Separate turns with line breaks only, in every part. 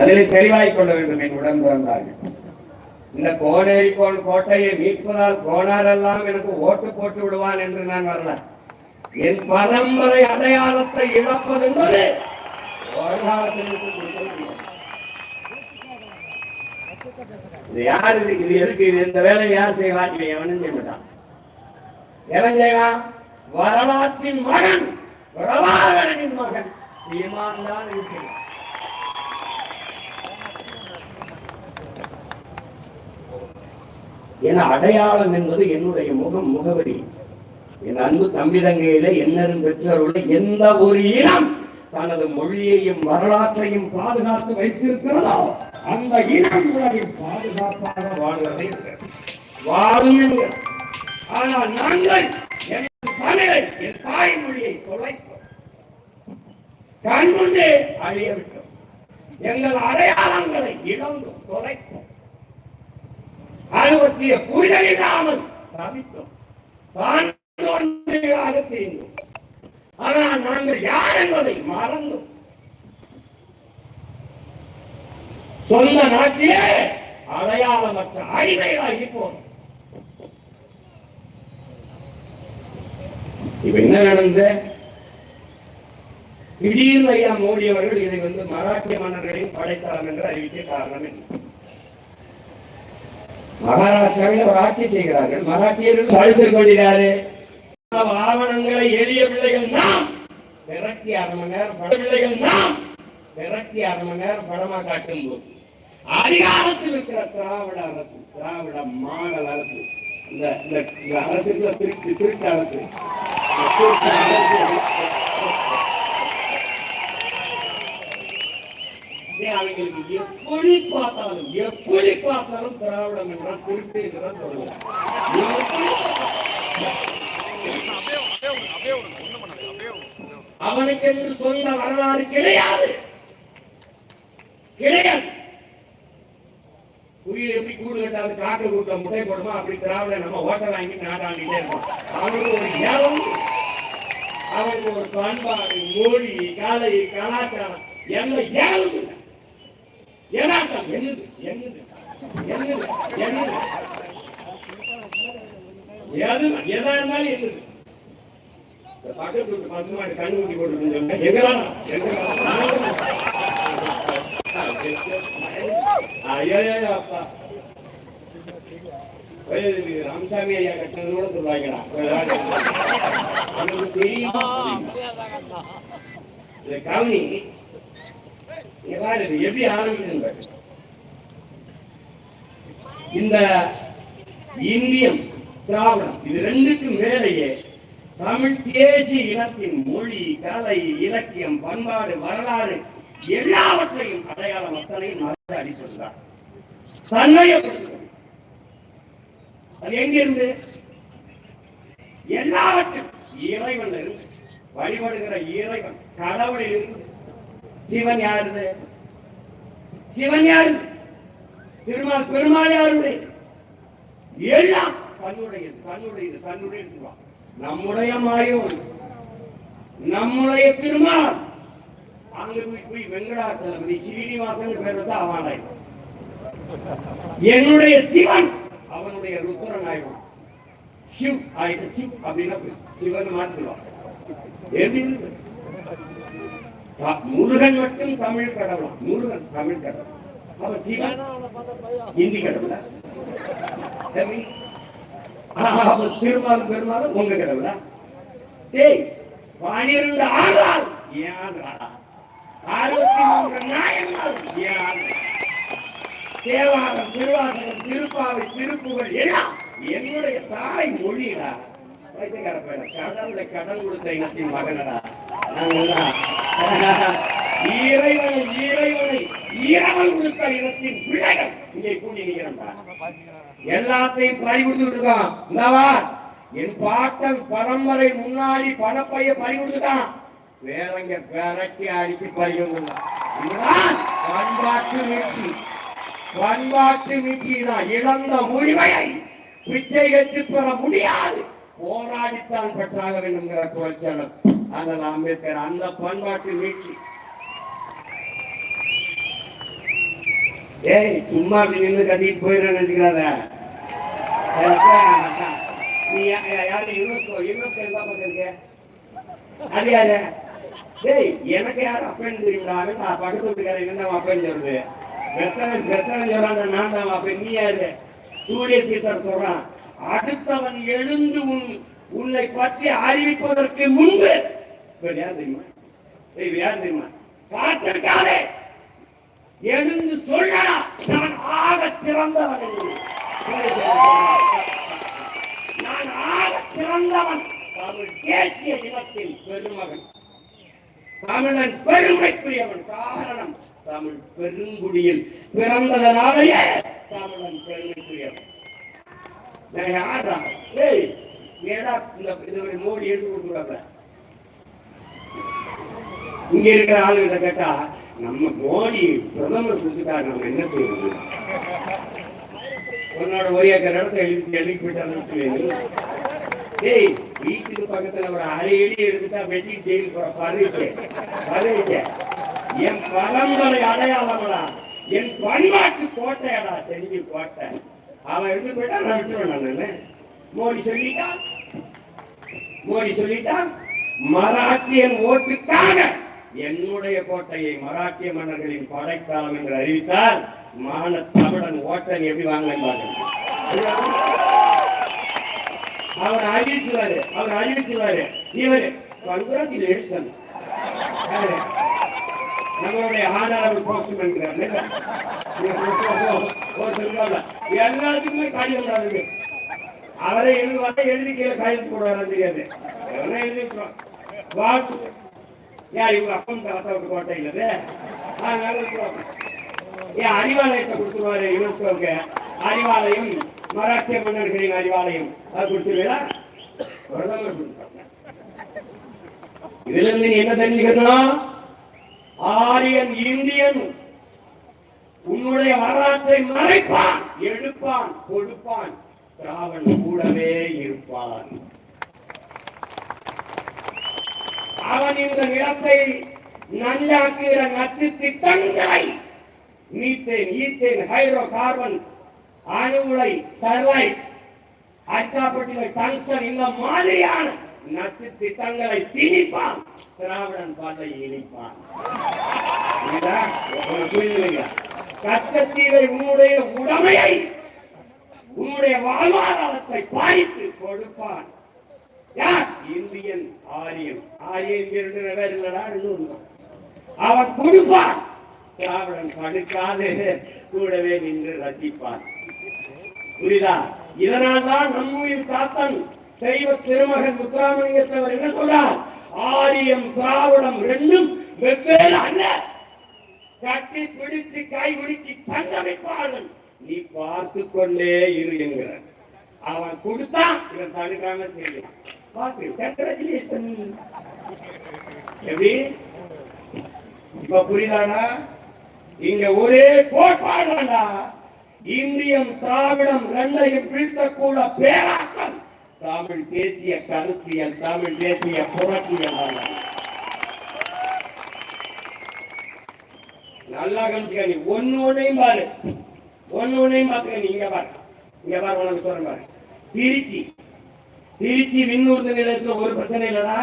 அதில் தெளிவாய் கொள்ள வேண்டும் என் உடன் பிறந்தார்கள். இந்த கோனேரி கோன் கோட்டையை மீட்பதால் கோனாரெல்லாம் எனக்கு ஓட்டு போட்டு விடுவான் என்று நான் வரல. என் பரம்பரை அடையாளத்தை இழப்பது என்பது யார் இது? இது எதுக்கு? இது இந்த வேலை யார் செய்வான் இவன் எவனும் செய்ய மாட்டான். எவன் செய்வான் வரலாற்றின் மகன் பிரபாகரனின் மகன். சீமான் தான் இருக்கிறான். ஏன்னா அடையாளம் என்பது என்னுடைய முகம் முகவரி. என் அன்பு தம்பிதங்கையில என்னரும் பெற்றோருடைய எந்த ஒரு இனம் தனது மொழியையும் வரலாற்றையும் பாதுகாத்து வைத்திருக்கிறதோ அந்த இனம் உலகில் பாதுகாப்பாக வாழ்வதை வாழும் ஆனால் நாங்கள் என் தமிழை என் தாய்மொழியை தொலைத்தோம். கண்முன்னே அழிய விட்டோம். எங்கள் அடையாளங்களை இழந்தோம் தொலைத்தோம். அது பற்றிய புரிதல் இல்லாமல் தவித்தோம். தெரிந்தோம் ஆனால் நாங்கள் யார் என்பதை மறந்தோம். சொந்த நாட்டிலே அடையாளமற்ற அடிமைகளாகி போனோம். இப்ப என்ன நடந்த? திடீர்னு ஐயா மோடி அவர்கள் இதை வந்து மராட்டிய மன்னர்களின் படைத்தளம் என்று அறிவிக்க காரணம் என்ன? மகாராஷ்டிராவில் அவர் ஆட்சி செய்கிறார்கள். மராட்டியர்கள் தடுத்துக் கொள்கிறாரு ஆவணங்களை எளிய பிள்ளைகள் நாம். விரட்டி அரை மணி நேரம் பட பிள்ளைகள் நாம். விரட்டி அரை மணி நேரம் படமா காட்டும் போது அதிகாரத்தில் இருக்கிற திராவிட அரசு திராவிட மாடல் அரசு. இந்த இந்த திருட்டு அரசு. திருட்டு அரசு. ஏன் அவங்களுக்கு எப்படி பார்த்தாலும் எப்படி பார்த்தாலும் திராவிடம் என்றால் திருப்பி என்றால் சொல்லுவாங்க அவனுக்கு என்று சொல்ல வரலாறு கிடையாது. கிடையாது. குயில் எப்படி கூடு கட்டாது காக்க கூட்ட முட்டை போடுமா அப்படி திராவிட நம்ம ஓட்ட வாங்கி நாட்டாண்டிட்டே இருக்கோம் அவனுக்கு ஒரு ஏலம் அவனுக்கு ஒரு பண்பாடு மொழி கலை கலாச்சாரம் எந்த ஏலம் இல்லை ஏனாட்டம்? என்னது என்னது என்னது என்னது எது எதா இருந்தாலும் என்னது பக்கத்து வீட்டு பசுமாடு கண்ணு ஊட்டி போட்டு எங்கதான் ஐயோ அப்பா. ஒரே இது ராமசாமி ஐயா கட்டினது கூட சொல்லுவாங்கடா தெரியுமா. கவனி எவ்வாறு இது எப்படி ஆரம்பிக்குதுன்னு இந்த இந்தியம் திராவிடம் இது ரெண்டுக்கும் மேலேயே தமிழ் தேசிய இனத்தின் மொழி கலை இலக்கியம் பண்பாடு வரலாறு எல்லாவற்றையும் அடையாளம் அத்தனையும் மறந்து அடித்திருந்தார் தன்மையை எங்கிருந்து? எல்லாவற்றும் இறைவன் இருந்து வழிபடுகிற இறைவன் கடவுளில் இருந்து சிவன் யாருது? சிவன் யாரு? திருமால் பெருமாள் யாருடைய? எல்லாம் தன்னுடையது தன்னுடையது தன்னுடைய வா. நம்முடைய மாயம் நம்முடைய திருமால் அங்க போய் போய் வெங்கடாச்சலபதி ஸ்ரீனிவாசன் பேர் வந்து அவனாய். என்னுடைய சிவன் அவனுடைய ருத்ரன் ஆயிடும் சிவ் ஆயிட்டு சிவ் அப்படின்னா சிவன் மாத்திருவான் எப்படி? இருக்கு முருகன் மட்டும் தமிழ் கடவுளாம் முருகன் தமிழ் கடவுள். அவன் சிவன் இந்தி கடவுளா? அவர் ஆஹா, அப்ப திருமால் பெருமாள் உங்க கடவுளா? டேய் பனிரெண்டு ஆறால் ஏன் அறுபத்தி மூன்று நாயன்மார். ஏன் தேவாரம் திருவாசகம் திருப்பாவை திருப்புகள் எல்லாம் என்னுடைய தாய் மொழிடா. பைத்தியக்கார பையன் கடவுளை கடன் கொடுத்த இனத்தின் மகனடா. நாங்கெல்லாம் இறைவனை இறைவனை ஈரவல் இனத்தின் பிள்ளைகள் இங்கே கூடி எல்லாத்தையும் பறி கொடுத்துட்டு இந்தவா என் பாட்டன் பரம்பரை முன்னாடி பணப்பைய பறி கொடுத்துட்டான். வேறங்க விரட்டி அடிச்சு பறி வந்துடலாம் இதுதான் பண்பாட்டு மீட்சி. பண்பாட்டு மீட்சிதான் இழந்த உரிமையை பிச்சை கட்டு பெற முடியாது. போராடித்தான் பெற்றாக வேண்டும்ங்கிற கோல்சனர் அந்த அம்பேத்கர் அந்த பண்பாட்டு மீட்சி ஏய் சும்மா அப்படி நின்று கட்டிட்டு போயிடுறேன்னு நினைக்கிறாத நீ யாரு? யுனெஸ்கோ யுனெஸ்கோ எந்த பக்கம் அது யாரு டேய் எனக்கு யார் அப்பன் தெரியுமா நான் பக்கத்து வீட்டுக்காரன் என்ன அப்பன் சொல்றது? வெத்தவன் வெத்தவன் சொல்றாங்க நான் தான் அப்பன் நீ யாரு? சூரிய சீசர் சொல்றான் அடுத்தவன் எழுந்து உன் உன்னை பற்றி அறிவிப்பதற்கு முன்பு இவர் யார் தெரியுமா ஏய், இவர் யார் தெரியுமா காத்திருக்காதே எழுந்து சொல்லடா. நான் ஆக சிறந்தவன். நான் ஆக சிறந்தவன். தமிழ் தேசிய இனத்தில் பெருமகன். தமிழன் பெருமைக்குரியவன். காரணம் தமிழ் பெருங்குடியில் பிறந்ததனாலேயே தமிழன் பெருமைக்குரியவன். நான் யாரா ஏய் ஏடா இந்த இது ஒரு மோடி எடுத்து கொடுக்குறாங்க இங்க இருக்கிற ஆளுகிட்ட கேட்டா நம்ம மோடி பிரதமர் கொடுத்துட்டாரு நம்ம என்ன செய்யறது உன்னோட ஒரு ஏக்கர் இடத்த எழுதி எழுதி போயிட்டாங்க ஏய் வீட்டுக்கு பக்கத்துல ஒரு அரை அடி எடுத்துட்டா வெட்டி ஜெயில் போற பதவிச்சே பதவிச்சே என் பரம்பரை அடையாளமடா என் பண்பாட்டு கோட்டையடா செஞ்சு கோட்டை அவன் எடுத்து போயிட்டா நான் விட்டுருவேன் நான் மோடி சொல்லிட்டான் மோடி சொல்லிட்டான் மராட்டியன் ஓட்டுக்காக என்னுடைய கோட்டையை மராட்டிய மன்னர்களின் படைக்காலம் என்று அறிவித்தால் மான தமிழன் ஓட்டன் எப்படி வாங்கலாம் அவர் அறிவிச்சுவாரு அவர் அறிவிச்சுவாரு இவரு கங்க்ராச்சுலேஷன் நம்மளுடைய ஆதாரம் போஸ்ட்மேன் எல்லாத்துக்குமே காரியம் நடக்குது அவரை எழுதுவாங்க எழுதி கீழே கையெழுத்து போடுவாரு தெரியாது. எழுதி எழுதிக்கிறோம் வாழ்த்து ஏன் இவங்க அப்பன் தாத்தா கோட்டை இல்லது அதனால ஏன் அறிவாலயத்தை கொடுத்துருவாரு யுனெஸ்கோவுக்கு அறிவாலயம் மராட்டிய மன்னர்களின் அறிவாலயம். அது கொடுத்துருவீங்களா? பிரதமர் இதுல இருந்து நீ என்ன தெரிஞ்சுக்கணும் ஆரியன் இந்தியன் உன்னுடைய வரலாற்றை மறைப்பான் எடுப்பான் கொடுப்பான். திராவன் கூடவே இருப்பான். அவன் இந்த நிலத்தை நல்லாக்குகிற நச்சு திட்டங்களை மீத்தேன் ஈத்தேன் ஹைட்ரோ கார்பன் அணுகுலை ஸ்டெர்லைட் அக்காப்பட்டின டங்ஸ்டன் இந்த மாதிரியான நச்சு திட்டங்களை திணிப்பான் திராவிடன் பாட்டை இணைப்பான். கச்சத்தீவை உன்னுடைய உடமையை உன்னுடைய வாழ்வாதாரத்தை பாதித்து கொடுப்பான். Indian Aryan. ஆரிய இங்க ரெண்டு பேர் இல்லடா இன்னொரு அவன் கொடுப்பான் திராவிடன் தடுக்காது கூடவே நின்று ரசிப்பான். புரியுதா? இதனால் தான் நம்முயிர் தாத்தன் தெய்வ திருமகன் முத்துராமலிங்கத்தவர் என்ன சொல்றார்? ஆரியம் திராவிடம் ரெண்டும் வெவ்வேறு அல்ல. கட்டி பிடிச்சு கை பிடிச்சு சங்கமிப்பார்கள். நீ பார்த்து கொண்டே இரு என்கிற அவன் கொடுத்தான் இவன் தடுக்காம செய்யலாம் பார்த்து கங்க்ராச்சுலேஷன் எப்படி? இப்ப புரியுதானா? இங்க ஒரே கோட்பாடுடா இந்தியம் திராவிடம் ரெண்டையும் பிரித்தக்கூட பேராக்கம். தமிழ் தேசிய கருத்தியல் தமிழ் தேசிய புரட்சியல் நல்லா கவனிச்சுக்க நீ. ஒன்னு ஒன்னையும் பாரு. ஒன்னு ஒன்னையும் பாத்துக்க நீ. இங்க பாரு. இங்க பாரு உனக்கு சொல்றேன் பாரு. திருச்சி. திருச்சி விண்ணூர்தி நிலையத்தில் ஒரு பிரச்சனை இல்லடா.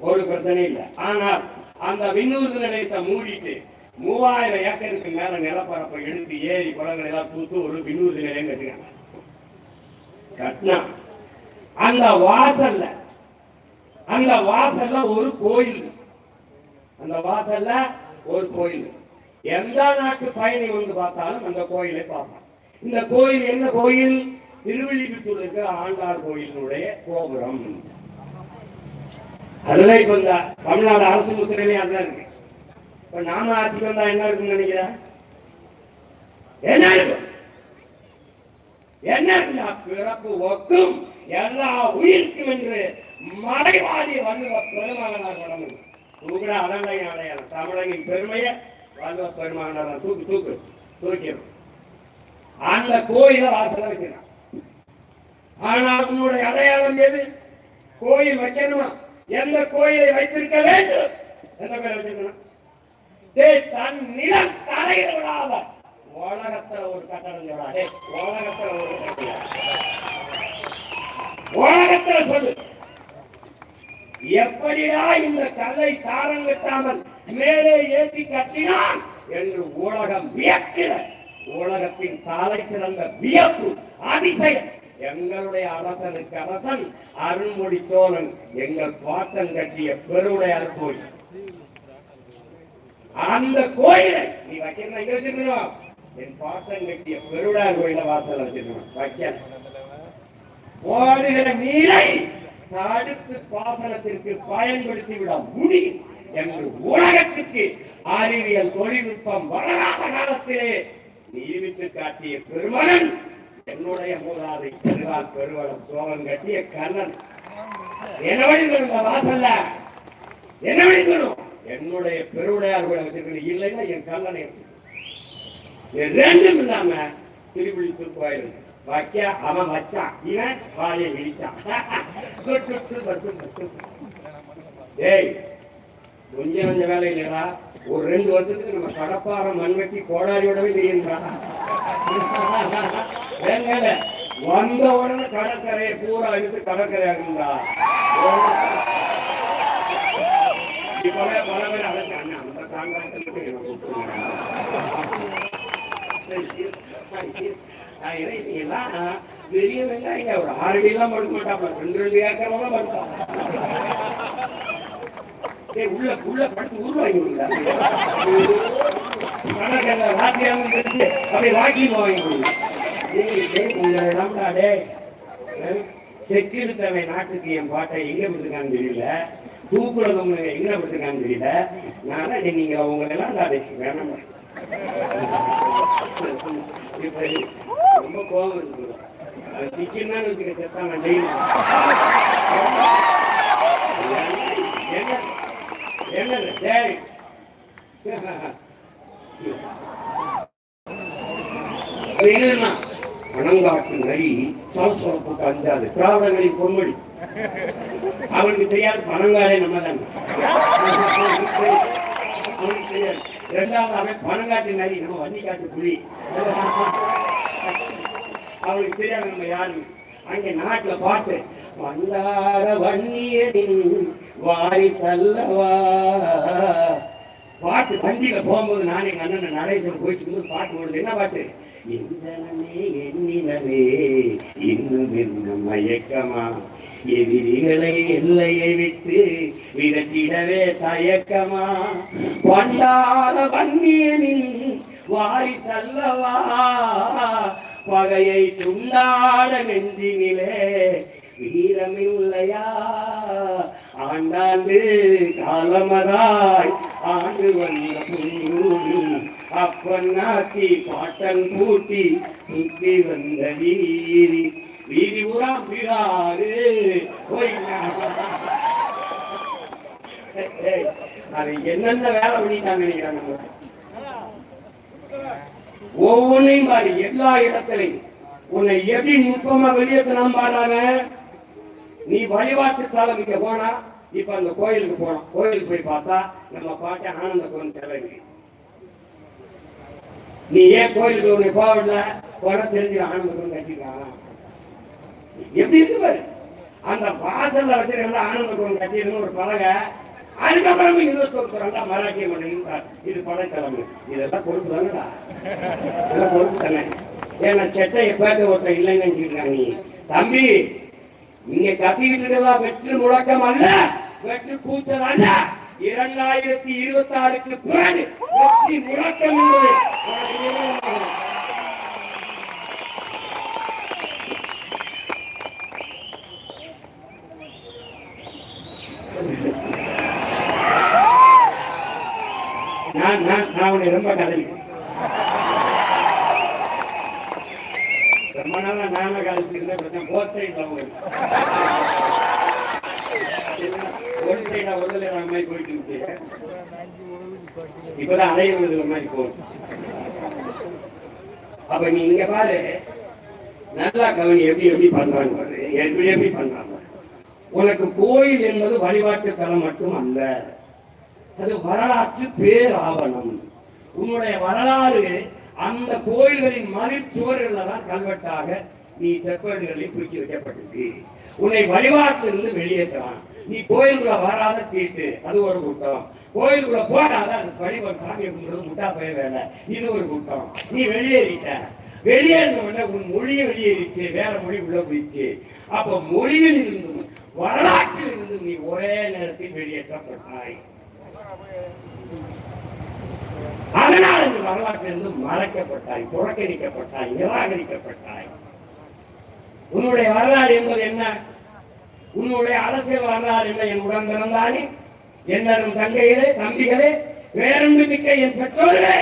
ஒரு பிரச்சனை இல்லை. ஆனால் அந்த விண்ணூர்தி நிலையத்தை மூடிட்டு மூவாயிரம் ஏக்கருக்கு மேல நிலப்பரப்பை எடுத்து ஏரி குளங்களை எல்லாம் தூத்து ஒரு விண்ணூர்தி நிலையம் கட்டுறாங்க கட்டினா அந்த வாசல்ல அந்த வாசல்ல ஒரு கோயில். அந்த வாசல்ல ஒரு கோயில். எந்த நாட்டு பயணி வந்து பார்த்தாலும் அந்த கோயிலை பார்ப்பான். இந்த கோயில் என்ன கோயில்? திருவிழிபுத்தூர் இருக்கிற ஆண்டார் கோயிலினுடைய கோபுரம். அதெல்லாம் இப்ப இந்த தமிழ்நாடு அரசு முத்திரையிலே அதான் இருக்கு. இப்ப நாம ஆட்சிக்கு வந்தா என்ன இருக்குன்னு நினைக்கிற? என்ன இருக்கும்? என்ன இருக்குன்னா பிறப்பு ஒக்கும் எல்லா உயிருக்கும் என்று மறைவாதி வல்லுவ பெருமகனார் உடம்பு தூக்கிட அடங்கை அடையாளம். தமிழகின் பெருமையை வல்லுவ பெருமகனார் தூக்கு தூக்கு தூக்கிடும். அந்த கோயில வாசல வைக்கிறான். ஆனால் உன்னுடைய அடையாளம் எது கோயில் வைக்கணுமா? எந்த கோயிலை வைத்திருக்க வேண்டும்? எந்த கோயில் வச்சிருக்கணும் தன் நிலம் தரையில் விடாத. உலகத்துல ஒரு கட்டடம் சொல்லாதே டேய் உலகத்துல ஒரு கட்டடம். உலகத்துல சொல்லு. எப்படிடா இந்த கல்லை சாரம் கட்டாமல் மேலே ஏற்றி கட்டினான் என்று உலகம் வியக்கிற. உலகத்தின் தலை சிறந்த வியப்பு அதிசயம். எங்களுடைய அரசனுக்கு அரசன் அருள்மொழி சோழன். எங்கள் பாட்டன் கட்டிய பெருவுடையார் கோயில். அந்த கோயிலை நீ வைக்கணும் எங்க வச்சிருக்கணும் என் பாட்டன் கட்டிய பெருவுடையார் கோயில வாசல் வச்சிருக்கணும் வைக்க. ஓடுகிற நீரை தடுத்து பாசனத்திற்கு பயன்படுத்தி விட முடியும் என்று உலகத்துக்கு அறிவியல் தொழில்நுட்பம் வளராத காலத்திலே விட்டு காட்டிய பெருமகன் என்னுடைய மூதாதை பெருவா பெருவளம் சோழன் கட்டிய கண்ணன் என்ன இந்த வாசல்ல? என்ன என்னுடைய பெருவுடையார் கூட வச்சிருக்கணும் இல்லைன்னா என் கண்ணனை ரெண்டும் இல்லாம திருவிழி திருக்கோயில் வைக்க அவன் வச்சான் இவன் வாயை விழிச்சான் ஏய் கொஞ்சம் கொஞ்சம் வேலை இல்லைடா. ஒரு ரெண்டு வருஷத்துக்கு நம்ம கடப்பாறை மண்வெட்டி கோடாரியோடவே தெரியுங்களா வேங்க வந்த உடனே கடற்கரையை பூரா இழுத்து கடற்கரை ஆகுங்களா இப்பவே பல பேர் அழைச்சாங்க அந்த காங்கிரஸ் பெரிய வெங்காயங்க ஒரு ஆறு அடியெல்லாம் படுக்க மாட்டாப்ல. ரெண்டு ரெண்டு ஏக்கர் எல்லாம் படுத்தான் உள்ள உள்ள படுத்து உருவாங்கி கணக்கில் வாத்தியாங்க வாங்கி அப்படியே வாக்கி போவாங்க உங்களை நம்பா டே செக்கிருத்தவன் நாட்டுக்கு என் பாட்டை எங்க கொடுத்துருக்கான்னு தெரியல. தூக்குறவங்க எங்க கொடுத்துருக்கான்னு தெரியல. நான் நீங்க உங்களை எல்லாம் நான் வேணாம். ரொம்ப கோபம் இருக்கு. அது திக்கின்னா வச்சுக்க செத்தான் நான் டெய்லி என்ன? என்னது சரி என்னன்னா பணங்காட்டு நரி சொலசொலப்புக்கு அஞ்சாது. திராவிடங்களின் பொன்மொழி. அவனுக்கு தெரியாது பணங்காரே நம்ம தானே அவனுக்கு தெரியாது. இரண்டாவது அவன் பணங்காட்டு நரி நம்ம வன்னிக்காட்டு புலி. அவனுக்கு தெரியாது நம்ம யாரு அங்கே நாட்டுல பாட்டு வந்தார வன்னியரின் வாரிசல்லவா பாட்டு வண்டியில போகும்போது நான் எங்க அண்ணன் நடேசன் போயிட்டு இருக்கும்போது பாட்டு ஓடுது. என்ன பாட்டு? எந்தனமே எண்ணினவே இன்னும் என்ன மயக்கமா? எதிரிகளை எல்லையை விட்டு விரட்டிடவே தயக்கமா? பண்டார வன்னியனின் வாரிசல்லவா பகையை துண்டாட நெஞ்சினிலே வீரமில்லையா ஆண்டாண்டு காலமதாய் ஆண்டு வந்த புண்ணியூடி அப்பன்னாச்சி பாட்டன் பூட்டி சுத்தி வந்த வீதி. வீதி ஊரா பிகாரு அது என்னென்ன வேலை பண்ணிட்டாங்க நினைக்கிறாங்க ஒவ்வொன்றையும் பாரு எல்லா இடத்திலையும். உன்னை எப்படி நுட்பமா வெளியேற்றலாம் பாருங்க நீ வழிபாட்டு தலம் இங்க போனா இப்ப அந்த கோயிலுக்கு போனோம் கோயிலுக்கு போய் பார்த்தா நம்ம பாட்டு ஆனந்த கோவில் செலவு நீ ஏன் கோயிலுக்கு உன்னை போகல போனா தெரிஞ்சு ஆனந்த கட்டிக்கலாம் எப்படி இருக்கு பாரு? அந்த வாசல்ல வச்சிருக்க ஆனந்த கோவில் ஒரு பலகை அதுக்கப்புறம் இன்னொரு சொல்றாங்க மராட்டிய மண்ணின் இது படைத்தலைமை. இதெல்லாம் பொறுப்பு தானடா? இதெல்லாம் பொறுப்பு தானே? ஏன்னா செட்டை எப்பாவது ஒருத்தன் இல்லைன்னு நினைச்சிட்டு இருக்காங்க நீ. தம்பி இங்க கத்திக்கிட்டு இருக்கதா வெற்று முழக்கம் அல்ல வெற்று கூச்சல் அல்ல? இரண்டாயிரத்தி இருபத்தி ஆறுக்கு பிறகு வெற்றி முழக்கம் என்பது நான் நான் நான் உன்னை ரொம்ப கதறிக்கிறேன் ரொம்ப நாளா நானும் கதைச்சிருந்தேன் போத் சைட்ல ஒரு சைடா சைடா ஒரு மாதிரி போயிட்டு இருந்துச்சு இப்பதான் அலைய விழுதுற மாதிரி போகும் அப்ப நீ இங்க பாரு. நல்லா கவனி எப்படி எப்படி பண்றாங்க பாரு. எப்படி எப்படி பண்றாங்க? உனக்கு கோயில் என்பது வழிபாட்டு தலம் மட்டும் அல்ல அது வரலாற்று பேராவணம். உன்னுடைய வரலாறு அந்த கோயில்களின் மதில் தான் கல்வெட்டாக நீ செப்பேடுகளில் குறிக்கி வைக்கப்பட்டிருக்கு. உன்னை வழிபாட்டிலிருந்து வெளியேற்றான் நீ கோயிலுக்குள்ள வராத தீட்டு அது ஒரு கூட்டம். கோயிலுக்குள்ள போடாத அது வழிபாடு சாமியை கும்பிடுறது முட்டா போய வேலை. இது ஒரு கூட்டம். நீ வெளியேறிட்ட. வெளியேறின உடனே உன் மொழியை வெளியேறிச்சு வேற மொழி உள்ள போயிடுச்சு. அப்ப மொழியில் இருந்தும் வரலாற்றில் இருந்தும் நீ ஒரே நேரத்தில் வெளியேற்றப்பட்டாய். அதனால் இந்த வரலாற்றிலிருந்து மறைக்கப்பட்டாய் புறக்கணிக்கப்பட்டாய் நிராகரிக்கப்பட்டாய். உன்னுடைய வரலாறு என்பது என்ன? உன்னுடைய அரசியல் வரலாறு என்ன என் உடன் பிறந்தானே என்னரும் தங்கைகளே தம்பிகளே வேறொன்று மிக்க என் பெற்றோர்களே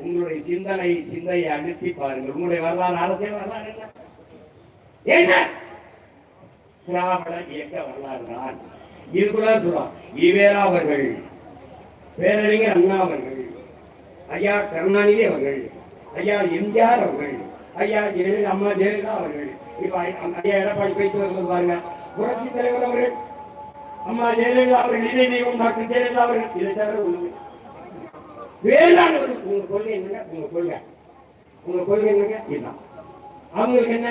உங்களுடைய சிந்தனை சிந்தையை அழுத்தி பாருங்கள். உங்களுடைய வரலாறு அரசியல் வரலாறு என்ன? என்ன? திராவிட இயக்க வரலாறு தான். இதுக்குள்ள சொல்றோம். ஈவேரா அவர்கள் பேரறிஞர் அண்ணா அவர்கள் ஐயா கருணாநிதி அவர்கள் ஐயா எம்ஜிஆர் அவர்கள் ஐயா ஜெயலலிதா அம்மா ஜெயலலிதா அவர்கள். இப்ப ஐயா எடப்பாடி பேச்சு வரும்போது பாருங்க புரட்சி தலைவர் அவர்கள் அம்மா ஜெயலலிதா அவர்கள் இதய தெய்வம் டாக்டர் ஜெயலலிதா அவர்கள் இதை தவிர ஒண்ணுமே வேளாண்மை உங்க கொள்கை என்னங்க? உங்க கொள்கை. உங்க கொள்கை என்னங்க? இதுதான். அவங்களுக்கு என்ன?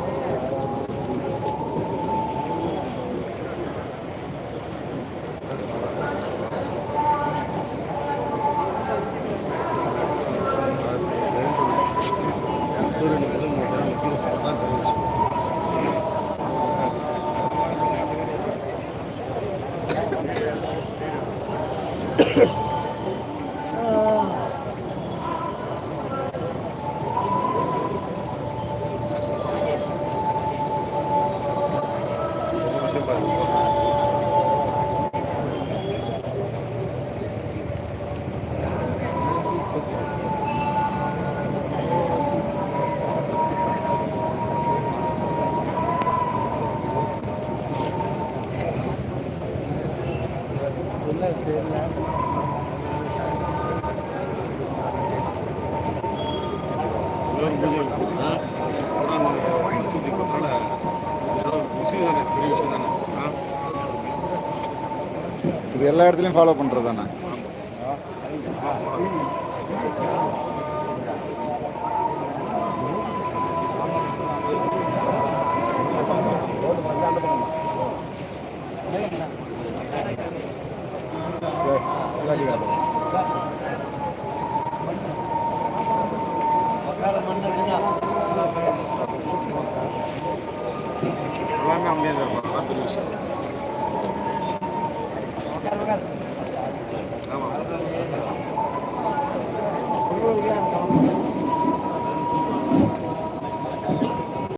பெரிய விஷயம் தானே ஆ
இது எல்லா இடத்துலையும் ஃபாலோ பண்ணுறது தானே